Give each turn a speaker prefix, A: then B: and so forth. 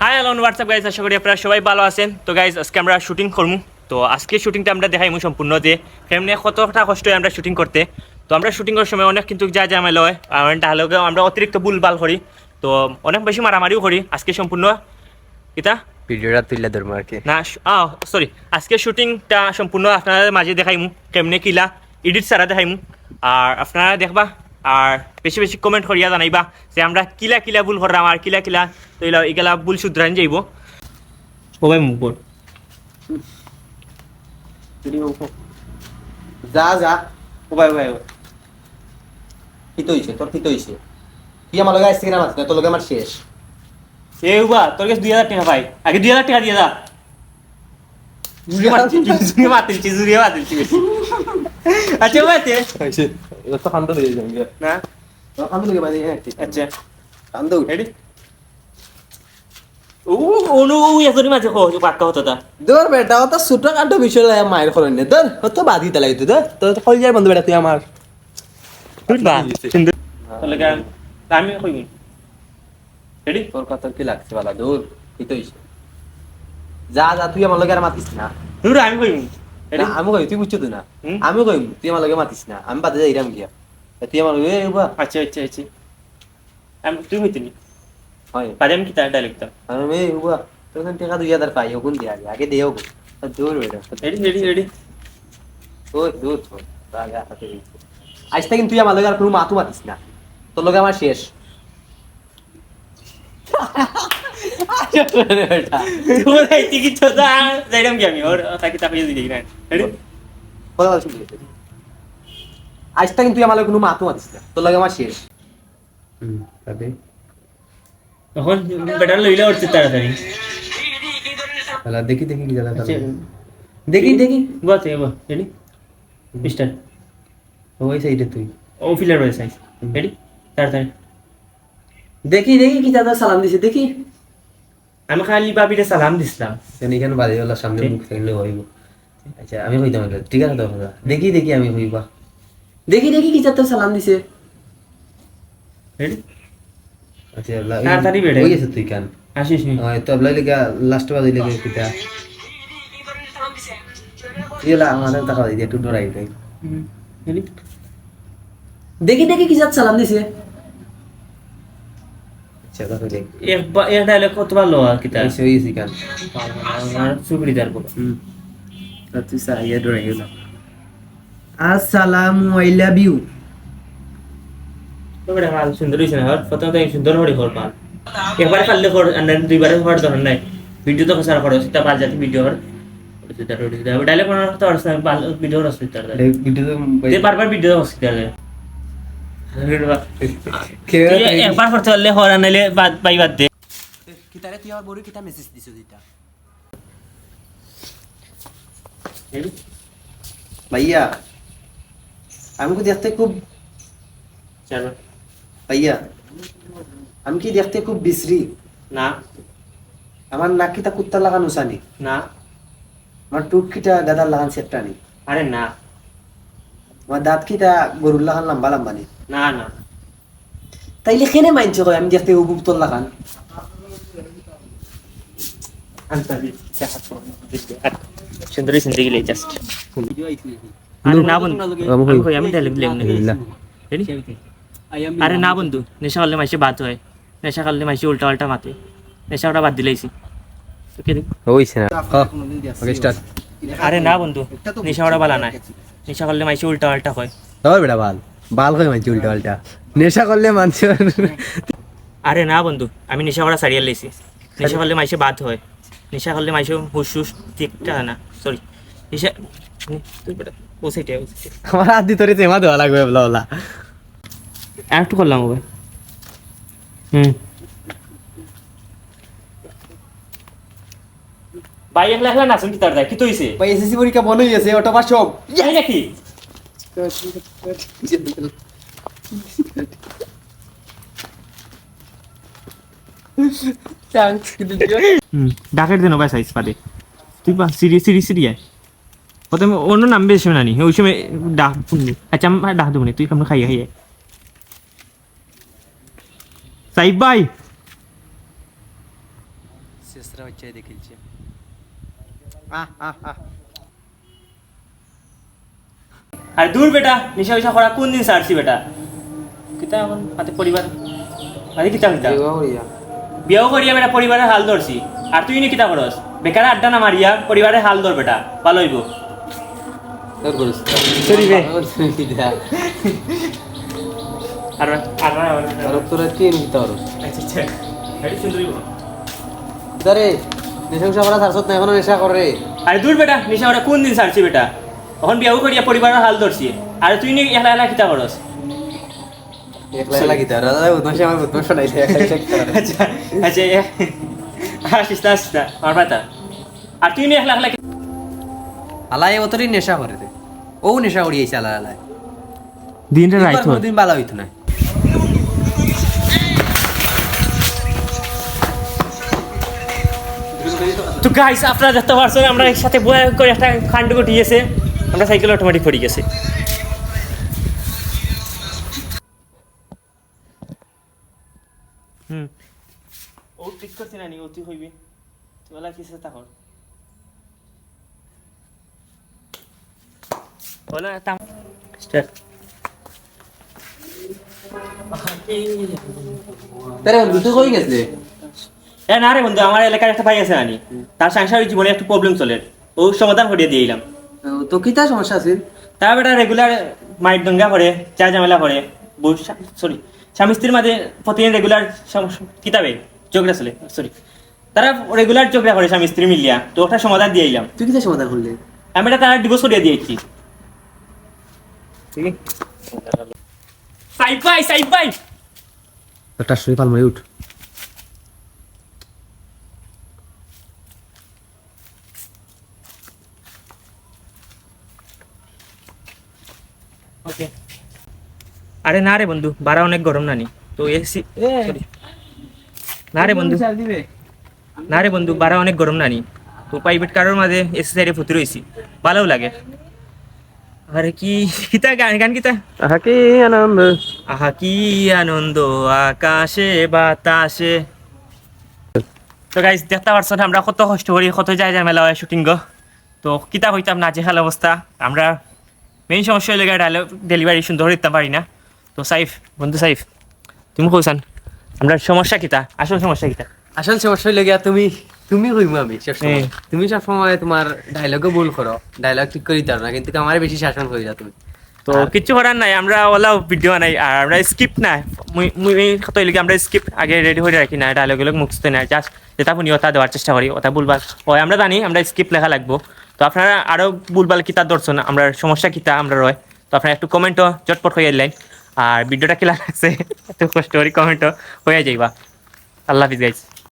A: High hello WhatsApp guys আশা করি আপনারা সবাই ভালো আছেন। তো গাইজ আজকে আমরা শুটিং করব তো, আজকে শুটিংটা আমরা দেখাইমু সম্পূর্ণ যে কেমনি কতটা কষ্ট হয় আমরা শুটিং করতে। তো, আমরা শুটিং করার সময় অনেক কিন্তু যা ঝামেলা হয় আর তাহলে আমরা অতিরিক্ত ভুলভাল করি। তো, অনেক বেশি মারামারিও করি। আজকে সম্পূর্ণ এটা
B: ভিডিওটা তুললে ধরবো আর কি
A: না সরি আজকে শুটিংটা সম্পূর্ণ আপনারা মাঝে দেখাইমু কেমনে কিলা এডিট ছাড়া দেখাইমু আর আপনারা দেখবা আর বেশি বেশি কমেন্ট করিয়া জানাইবা যে আমরা কিলা কিলা ভুল করলাম আর কিলা কিলা তো এগুলা ভুল শুধরান যাইব। ও ভাই মুখ বল
B: যা যা।
A: ও ভাই ভাই
B: কি তো হইছে তোর কি তো হইছে। তুই আমার লগে আসছিস না তোর লগে আমার শেষ।
A: এ উবা তোর কাছে দুই হাজার টাকা ভাই। আগে দুই হাজার টাকা দিয়ে বেশি আচ্ছা বাতে
B: তো। খান্দ যাবে
A: না?
B: তোর খান্দ মানে
A: আচ্ছা। তা আমি রেডি
B: তোর কথা কি লাগছে বালা? দূর কি তো যা যা তুই আমার লগে আর মাতিস না।
A: নুর আমি
B: না, আমি কই তুই বুঝছ তো না? আমি কই তুই আমার লগে মাতিস না। আমি বাদে যাইরাম গিয়া। তা তুই আমার লগে বা
A: আচ্ছা আচ্ছা আচ্ছা। আমি তুই কইতিনি
B: হয়।
A: বাদে আমি কি তার ডায়লগ তা
B: আমি এ বা তোর কাছে টাকা দুই হাজার পাই ওগুন দিয়া আগে। দেও গো। দূর বেটা।
A: রেডি রেডি রেডি
B: ওই দূর ছোট রাগা হাতে আজ থেকে তুই আমার লগে আর কোনো মাতু মাতিস না। তোর লগে আমার শেষ। আমার কোনো মাতু মাতিস না তোর লগে আমার শেষ
A: তখন বেটার লইলে উঠছে তাড়াতাড়ি
B: দেখি দেখি কি দেখি দেখি
A: বাস এ বাস রেডি স্টার্ট
B: ওই সাইডে তুই
A: ও ফিলার রেডি তাড়াতাড়ি
B: দেখি দেখি কি দাদা সালাম দিছে দেখি।
A: আমি খালি বাবিরে সালাম দিছিলাম।
B: কেন এখানে বাড়ি ওলা সামনে মুখ থাকলে হইব। আচ্ছা আমি হইতাম ঠিক আছে কথা দেখি দেখি আমি হইবা। দেখি দেখি কি দাদা সালাম দিছে। আচ্ছা
A: তাড়াতাড়ি বেড়ে।
B: হই গেছে তুই কেন?
A: আসিস নি।
B: হয় তো abla লিগা লাস্ট বাজে লিগা কিটা ইলা আমাদের টাকা দিয়ে একটু ডরাই দেই। দেখি দেখি কি জাত সালাম দিছে। দেখো দেখ
A: একবার এর ডায়লগ কত ভালো আর কি তার
B: এসে হইছে কেন
A: আমার সুবিধা দার বলো
B: হুম তা তুই সাইয়া ডরাই গেল আসসালামু আই লাভ ইউ
A: তো বড় সুন্দর হইছে না আর প্রথমত এই সুন্দর হড়ি কর পান একবার খাললে কর আর দুইবারে কর ধরন নাই ভিডিও তো কসার করো সেটা বাল জাতি ভিডিও দাও ডায়লগ তো বাল ভিডিও দে বারবার ভিডিও হস তার
B: কে
A: একবার করতে পারলে হরা নাইলে বাদ পাই বাদ দে
B: কিতারে তুই আমার বড় কিতা মেসেজ দিছো দিতা ভাইয়া আমি কি দেখতে খুব ভাইয়া আমি কি দেখতে খুব বিশ্রী।
A: না।
B: আমার নাক কিতা কুত্তা লাগানো সানি
A: না।
B: আমার টুক কিটা গাদার লাগান সেটটানি
A: আরে না।
B: আমার দাঁত কিটা গরুর লাগান লম্বা লম্বা নি
A: না না
B: তাইলে কেনে মানছে কয় আমি দেখতে উবুক তোর লাগান
A: সুন্দর জিন্দগি লাই জাস্ট আরে না বন্ধু আমি না আরে না নেশা করলে মাইসে বাদ হয় নেশা করলে মাইসে উল্টা উল্টা মাতে নেশা ওটা বাদ দিলাইছি ওকে
B: হইছে না
A: আরে না বন্ধু নেশা ওটা বালা নাই নেশা করলে মাইসে উল্টা উল্টা হয়
B: তোর বেটা বাল বাল কই মানছে উল্টা পাল্টা। নেশা করলে মানছে
A: আরে না বন্ধু আমি নেশা করা সারিয়ে লাইছি। নেশা করলে মাইসে বাদ হয়। নেশা করলে মাইসে হুস হুস ঠিকটা না সরি নেশা তুই বেটা ও সাইটে ও
B: আমার হাত দি তোরে চেমা দেওয়া লাগবে বলা বলা।
A: একটু করলাম ওকে। হুম। ভাই একলা একলা নাচুন কি তার দেয় কি তৈছে?
B: ভাই এসএসসি পরীক্ষা বন্ধ হয়ে গেছে অটো পাস সব
A: যাই নাকি? ডাকের দেন ভাই সাইজ পাতে তুই পা সিরি সিরি সিরি আয়। প্রথমে অন্য নাম বেশি না নি ওই সময় ডাক শুনবি আচ্ছা আমি ডাক দেবো তুই কেমন খাইয়ে খাইয়ে সাইব ভাই!
B: শেষরা বাচ্চা দেখেছে।
A: আর দূর বেটা নিশা উষা করা কোন দিন সারছি বেটা? কিতা এখন হাতে পরিবার? মানে কিতা কিতা? বিয়াও করিয়া বেটা পরিবারের হাল ধরছি। আর তুই নি কিতা করস? বেকার আড্ডা না মারিয়া পরিবারের হাল ধর বেটা ভালো হইব। সরি বে। আর আর
B: তোরা কি নিতে পারো
A: আচ্ছা আচ্ছা। সুন্দর
B: দারে নেশা উষা করা সারসত না এখনও নেশা করে।
A: আরে দূর বেটা নিশা ওরা কোন দিন সারছি বেটা? এখন বিয়াও করিয়া পরিবারের হাল ধরছি। আর তুই নি এলা এলা কিতা করস?
B: একলা বদমাশি আমার বদমাশ নাই
A: আচ্ছা আচ্ছা আসিস না আসিস না আমার পাতা। আর তুই নি একলা কি-
B: আলাই অতরই নেশা করে ও নেশা করি আইছে আলাই আলাই।
A: দিনটা রাইত
B: কোনোদিন ভালো হইতো না।
A: তো গাইস আপনারা দেখতে পারছেন আমরা একসাথে বয়ে করে একটা কাণ্ড ঘটিয়েছে আমরা সাইকেল অটোমেটিক পড়ে গেছে। হুম। ও ঠিক করছি না নি ও তুই হইবি। তুই ওলা কিসে তাম স্টার্ট
B: তারে তুই কই গেছে।
A: এ না রে বন্ধু আমার এলাকার একটা ভাই আছে নানি তার সাংসারিক জীবনে একটু প্রবলেম চলে। ও সমাধান করিয়ে দিয়ে দিলাম
B: তো কিতা সমস্যা আছে?
A: তারা বেটা রেগুলার মাইট দঙ্গা করে চা ঝামেলা করে। সরি স্বামী স্ত্রীর মাঝে প্রতিদিন রেগুলার কিতাবে ঝগড়া চলে সরি তারা রেগুলার ঝগড়া করে স্বামী স্ত্রী মিলিয়া। তো ওটা সমাধান দিয়ে দিলাম
B: তুই কিতা সমাধান করলে?
A: আমি এটা তারা ডিভোর্স করিয়ে দিয়েছি। ঠিক সাইড বাই সাইড
B: একটা শুই পাল মারি উঠ।
A: আরে না রে বন্ধু বারা অনেক গরম নানি। তো এসি না রে বন্ধু। না রে বন্ধু বারা অনেক গরম নানি। তো প্রাইভেট কারের মাঝে এসি সাইডে ফুটি রয়েছি ভালো লাগে। আরে কি কিতা গান গান কিতা?
B: কি আনন্দ।
A: আহা কি আনন্দ আকাশে বাতাসে। তো গাইজ দেখতে পারছ না আমরা কত কষ্ট করি কত যায় যায় মেলা হয় শুটিং গো। তো কিতা হইতাম না যে অবস্থা। আমরা মেইন সমস্যা হইলে ডেলিভারি সুন্দর দিতে পারি না। তো সাইফ বন্ধু সাইফ তুমি কইসান আমরা সমস্যা কিতা? আসল সমস্যা কিতা?
B: আসল সমস্যা হইলে গিয়া তুমি তুমি কইমু আমি সবসময়।
A: হ্যাঁ।
B: তুমি সবসময় তোমার ডায়লগও ভুল করো। ডায়লগ ঠিক করে দিতে না কিন্তু আমার বেশি শাসন হয়ে যা তুমি।
A: তো কিচ্ছু করার নাই আমরা ওলাও ভিডিও নাই আর আমরা স্ক্রিপ্ট নাই মুই মুই কত হইলে আমরা স্ক্রিপ্ট আগে রেডি করে রাখি না ডায়লগুলো মুখস্থ নাই জাস্ট যেটা শুনি ওটা দেওয়ার চেষ্টা করি ওটা ভুলবার হয় আমরা জানি আমরা স্ক্রিপ্ট লেখা লাগবো। তো আপনারা আরও ভুলবাল কিতা দর্শন আমরা সমস্যা কিতা আমরা রয়। তো আপনারা একটু কমেন্টও চটপট হয়ে এলেন। আর ভিডিওটা কি লাগছে? তো কষ্ট কমেন্ট হয়ে যাইবা। আল্লাহ হাফিজ গাইজ